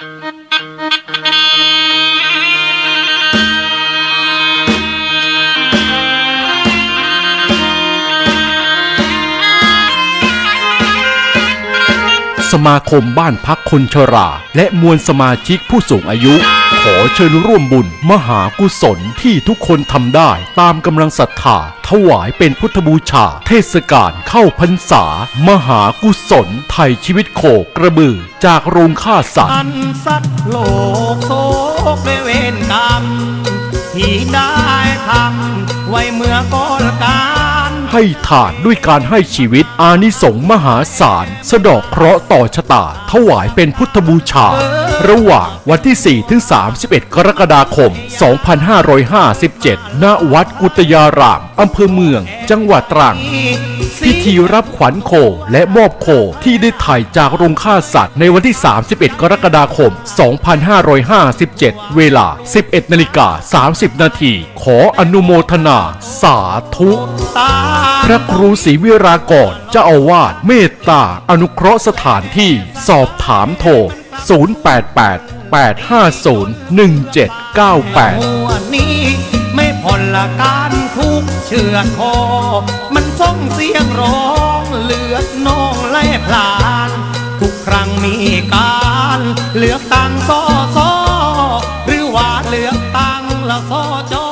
Thank you. สมาคมบ้านพักคนชรา และมวลสมาชิกผู้สูงอายุ ขอเชิญร่วมบุญมหากุศลที่ทุกคนทำได้ตามกำลังศรัทธาถวายเป็นพุทธบูชา เทศกาลเข้าพรรษา มหากุศลไทยชีวิตโคกระบือ จากโรงฆ่าสัตว์อันสัตว์โลกโศกด้วยเวรกรรมที่ได้ทำไว้เมื่อก่อนกา ให้ทานด้วยการให้ชีวิตอานิสงส์มหาศาล สะดอกเคราะห์ต่อชะตา ถวายเป็นพุทธบูชา ระหว่างวันที่ 4 ถึง 31 กรกฎาคม 2557 ณ วัดกุตยาราม อำเภอเมือง จังหวัดตรัง พิธีรับขวัญโคและมอบโคที่ได้ถ่ายจากโรงฆ่าสัตว์ในวันที่ 31 กรกฎาคม 2557 เวลา 11 นาฬิกา 30 นาที ขออนุโมทนา สาธุพระครูศรีวิรากรเจ้าอาวาสเมตตา อนุเคราะห์สถานที่ สอบถามโทร 088 850 1798 วันนี้ไม่ผ่นละการทุกเชือคอ มันส่งเสียงร้องเลือดนองไหลพลาน ทุกครั้งมีการเลือกตั้งสอสอหรือว่าเลือกตั้งละสอจอ